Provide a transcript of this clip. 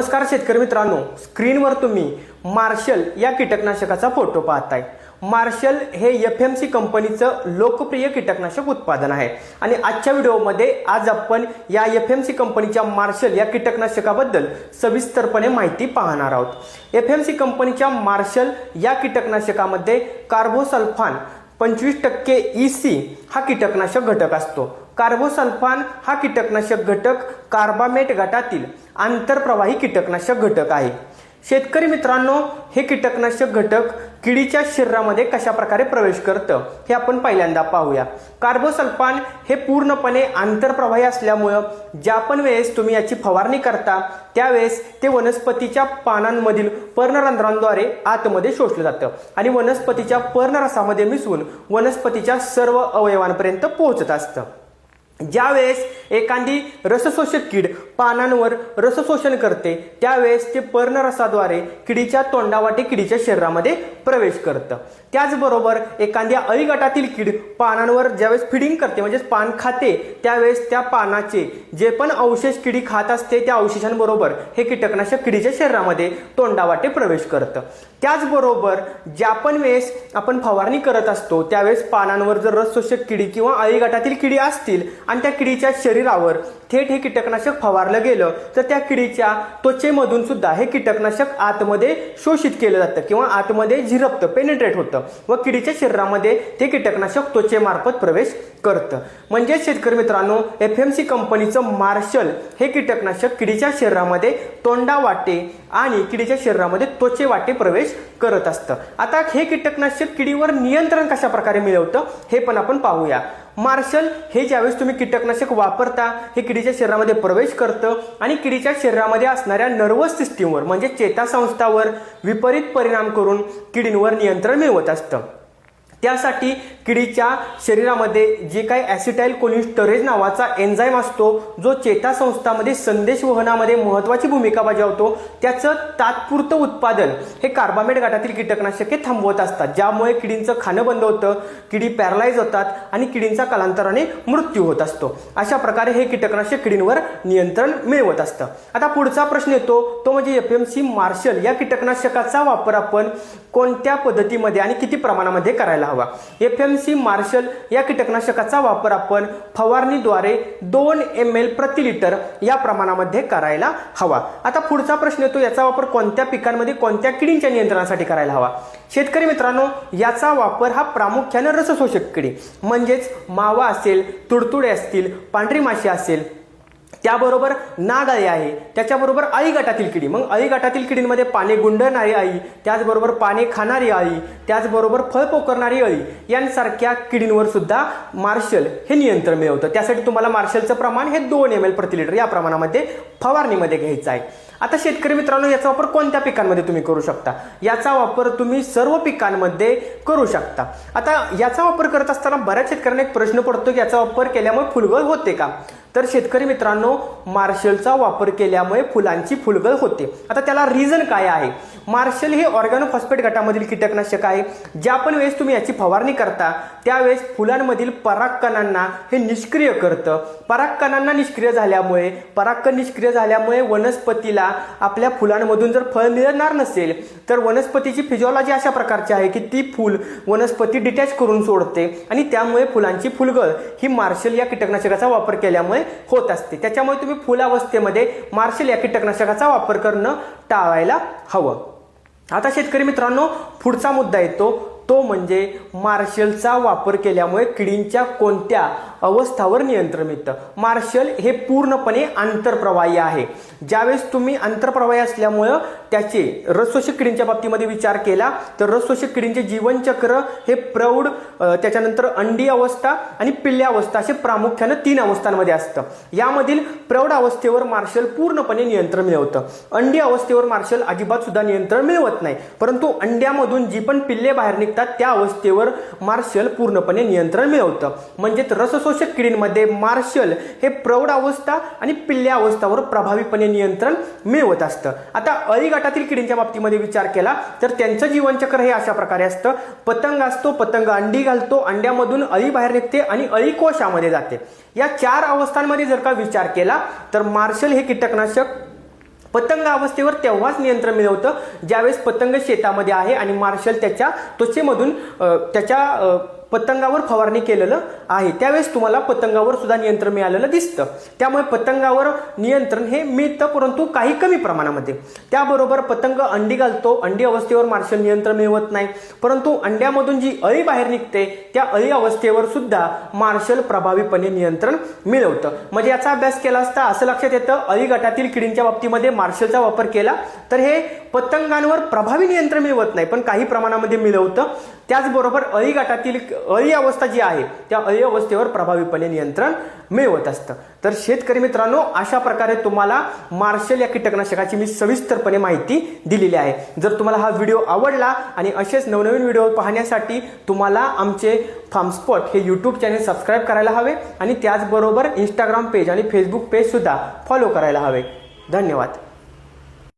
नमस्कार शेतकरी मित्रांनो स्क्रीनवर तुम्ही मार्शल या कीटकनाशकाचा फोटो पाहताय. मार्शल हे एफ एम सी कंपनीचं लोकप्रिय कीटकनाशक उत्पादन आहे. आणि आजच्या व्हिडिओमध्ये आज आपण या एफ एम सी कंपनीच्या मार्शल या कीटकनाशकाबद्दल सविस्तरपणे माहिती पाहणार आहोत. एफ एम सी कंपनीच्या मार्शल या कीटकनाशकामध्ये कार्बोसल्फान पंचवीस टक्के ई सी हा कीटकनाशक घटक असतो. कार्बोसल्फान हा कीटकनाशक घटक कार्बामेट गटातील आंतरप्रवाही कीटकनाशक घटक आहे. शेतकरी मित्रांनो हे कीटकनाशक घटक किडीच्या शरीरामध्ये कशा प्रकारे प्रवेश करतं हे आपण पहिल्यांदा पाहूया. कार्बोसल्फान हे पूर्णपणे आंतरप्रवाही असल्यामुळं ज्या पण वेळेस तुम्ही याची फवारणी करता त्यावेळेस ते वनस्पतीच्या पानांमधील पर्णरंध्रांद्वारे आतमध्ये शोषलं जातं आणि वनस्पतीच्या पर्णरसामध्ये मिसळून वनस्पतीच्या सर्व अवयवांपर्यंत पोहोचत असतं. ज्यावेळेस एखादी रसशोषक कीड पानांवर रसशोषण करते त्यावेळेस ते पर्णरसाद्वारे किडीच्या तोंडावाटे किडीच्या शरीरामध्ये प्रवेश करतं. त्याचबरोबर एखाद्या अळी गटातील कीड पानांवर ज्यावेळेस फिडिंग करते म्हणजेच पान खाते त्यावेळेस त्या पानाचे जे पण अवशेष किडी खात असते त्या अवशेषांबरोबर हे कीटकनाशक किडीच्या शरीरामध्ये तोंडावाटे प्रवेश करतं. त्याचबरोबर ज्या पण वेळेस आपण फवारणी करत असतो त्यावेळेस पानांवर जर रस शोषक किडी किंवा अळी गटातील किडी असतील आणि त्या किडीच्या शरीरावर थेट हे कीटकनाशक फवारलं गेलं तर त्या किडीच्या त्वचेमधून सुद्धा हे कीटकनाशक आतमध्ये शोषित केलं जातं किंवा आतमध्ये झिरपतं पेनिट्रेट होतं व किडीच्या शरीरामध्ये ते कीटकनाशक त्वचेमार्फत प्रवेश करतं. म्हणजे शेतकरी मित्रांनो एफ एम सी कंपनीचं मार्शल हे कीटकनाशक किडीच्या शरीरामध्ये तोंडा वाटे आणि किडीच्या शरीरामध्ये त्वचे वाटे प्रवेश करत असतं. आता हे कीटकनाशक किडीवर नियंत्रण कशा प्रकारे मिळवतं हे पण आपण पाहूया. मार्शल हे ज्यावेळेस तुम्ही कीटकनाशक वापरता हे किडीच्या शरीरामध्ये प्रवेश करतं आणि किडीच्या शरीरामध्ये असणाऱ्या नर्वस सिस्टीमवर म्हणजे चेतासंस्थावर विपरीत परिणाम करून किडींवर नियंत्रण मिळवत असतं. त्यासाठी किडीच्या शरीरामध्ये जे काही ॲसिटाईल कोलिस्टरेज नावाचा एन्झाईम असतो जो चेतासंस्थामध्ये संदेश वहनामध्ये महत्त्वाची भूमिका बजावतो त्याचं तात्पुरतं उत्पादन हे कार्बामेट गटातील कीटकनाशके थांबवत असतात. ज्यामुळे किडींचं खाणं बंद होतं किडी पॅरलाइज होतात आणि किडींचा कालांतराने मृत्यू होत असतो. अशा प्रकारे हे कीटकनाशक किडींवर नियंत्रण मिळवत असतं. आता पुढचा प्रश्न येतो तो म्हणजे एफ एम सी मार्शल या कीटकनाशकाचा वापर आपण कोणत्या पद्धतीमध्ये आणि किती प्रमाणामध्ये करायला हवा. एफ एम सी मार्शल या कीटकनाशकाचा वापर आपण फवारणीद्वारे दोन एम एल प्रति लिटर या प्रमाणामध्ये करायला हवा. आता पुढचा प्रश्न येतो याचा वापर कोणत्या पिकांमध्ये कोणत्या किडींच्या नियंत्रणासाठी करायला हवा? शेतकरी मित्रांनो याचा वापर हा प्रामुख्याने रसशोषक किडी म्हणजेच मावा असेल तुडतुडे असतील पांढरी माशी असेल त्याबरोबर नागाळी आहे. त्याच्याबरोबर अळी गटातील किडी. मग अळी गटातील किडींमध्ये पाने गुंडणारी अळी त्याचबरोबर पाने खाणारी अळी त्याचबरोबर फळ पोकरणारी अळी यांसारख्या किडींवर सुद्धा मार्शल हे नियंत्रण मिळवतं. त्यासाठी तुम्हाला मार्शलचं प्रमाण हे दोन एम एल प्रति लिटर या प्रमाणामध्ये फवारणीमध्ये घ्यायचं आहे. आता शेतकरी मित्रांनो याचा वापर कोणत्या पिकांमध्ये तुम्ही करू शकता? याचा वापर तुम्ही सर्व पिकांमध्ये करू शकता. आता याचा वापर करत असताना बऱ्याच शेतकऱ्यांना एक प्रश्न पडतो की याचा वापर केल्यामुळे फुलगळ होते का? तर शेतकरी मित्रांनो मार्शलचा वापर केल्यामुळे फुलांची फुलगळ होते. आता त्याला रिझन काय आहे? मार्शल हे ऑर्गॅनोफॉस्फेट गटामधील कीटकनाशक आहे ज्या पण वेळेस तुम्ही याची फवारणी करता त्यावेळेस फुलांमधील परागकणांना हे निष्क्रिय करतं. परागकणांना निष्क्रिय झाल्यामुळे परागकण निष्क्रिय झाल्यामुळे वनस्पतीला आपल्या फुलांमधून जर फळ मिळणार नसेल तर वनस्पतीची फिजिओलॉजी अशा प्रकारची आहे की ती फुल वनस्पती डिटॅच करून सोडते आणि त्यामुळे फुलांची फुलगळ. ही मार्शल या कीटकनाशकाचा वापर केल्यामुळे होत असते. त्याच्यामुळे तुम्ही फुलावस्थेमध्ये मार्शल या कीटकनाशकाचा वापर करणं टाळायला हवं. आता शेतकरी मित्रांनो पुढचा मुद्दा येतो तो म्हणजे मार्शलचा वापर केल्यामुळे किडींच्या कोणत्या अवस्थावर नियंत्रण मिळतं मार्शल हे पूर्णपणे आंतरप्रवाही आहे. ज्यावेळेस तुम्ही आंतरप्रवाही असल्यामुळं त्याचे रसशोषक किडींच्या बाबतीमध्ये विचार केला तर रसशोषक किडींचे जीवनचक्र हे प्रौढ त्याच्यानंतर अंडी अवस्था आणि पिल्ल्या अवस्था असे प्रामुख्यानं तीन अवस्थांमध्ये असतं. यामधील प्रौढ अवस्थेवर मार्शल पूर्णपणे नियंत्रण मिळवतं. अंडी अवस्थेवर मार्शल अजिबात सुद्धा नियंत्रण मिळवत नाही. परंतु अंड्यामधून जी पण पिल्ले बाहेर निघतात त्या अवस्थेवर मार्शल पूर्णपणे नियंत्रण मिळवतं. म्हणजेच रसशोषक किडींमध्ये मार्शल हे प्रौढ अवस्था आणि पिल्ल्या अवस्थावर प्रभावीपणे नियंत्रण मिळवत असतं. आता अळी गटातील किडींच्या बाबतीमध्ये विचार केला तर त्यांचं जीवनचक्र हे अशा प्रकारे असतं. पतंग असतो पतंग अंडी घालतो अंड्यामधून अळी बाहेर निघते आणि अळी कोशामध्ये जाते. या चार अवस्थांमध्ये जर का विचार केला तर मार्शल हे कीटकनाशक पतंग अवस्थेवर तेव्हाच नियंत्रण मिळवतं ज्यावेळेस पतंग शेतामध्ये आहे आणि मार्शल त्याच्या त्वचेमधून त्याच्या पतंगावर फवारणी केलेलं आहे. त्यावेळेस तुम्हाला पतंगावर सुद्धा नियंत्रण मिळालेलं दिसतं. त्यामुळे पतंगावर नियंत्रण हे मिळतं परंतु काही कमी प्रमाणामध्ये. त्याबरोबर पतंग अंडी घालतो. अंडी अवस्थेवर मार्शल नियंत्रण मिळवत नाही. परंतु अंड्यामधून जी अळी बाहेर निघते त्या अळी अवस्थेवर सुद्धा मार्शल प्रभावीपणे नियंत्रण मिळवतं. म्हणजे याचा अभ्यास केला असता असं लक्षात येतं अळी गटातील किडींच्या बाबतीमध्ये मार्शलचा वापर केला तर हे पतंगांवर प्रभावी नियंत्रण मिळवत नाही पण काही प्रमाणामध्ये मिळवतं. त्याचबरोबर अळी गटातील अळी अवस्था जी आहे त्या अळी अवस्थेवर प्रभावीपणे नियंत्रण मिळवत असतं. तर शेतकरी मित्रांनो अशा प्रकारे तुम्हाला मार्शल या कीटकनाशकाची मी सविस्तरपणे माहिती दिलेली आहे. जर तुम्हाला हा व्हिडिओ आवडला आणि असेच नवनवीन व्हिडिओ पाहण्यासाठी तुम्हाला आमचे फार्मस्पॉट हे यूट्यूब चॅनल सबस्क्राईब करायला हवे आणि त्याचबरोबर इंस्टाग्राम पेज आणि फेसबुक पेजसुद्धा फॉलो करायला हवे. धन्यवाद.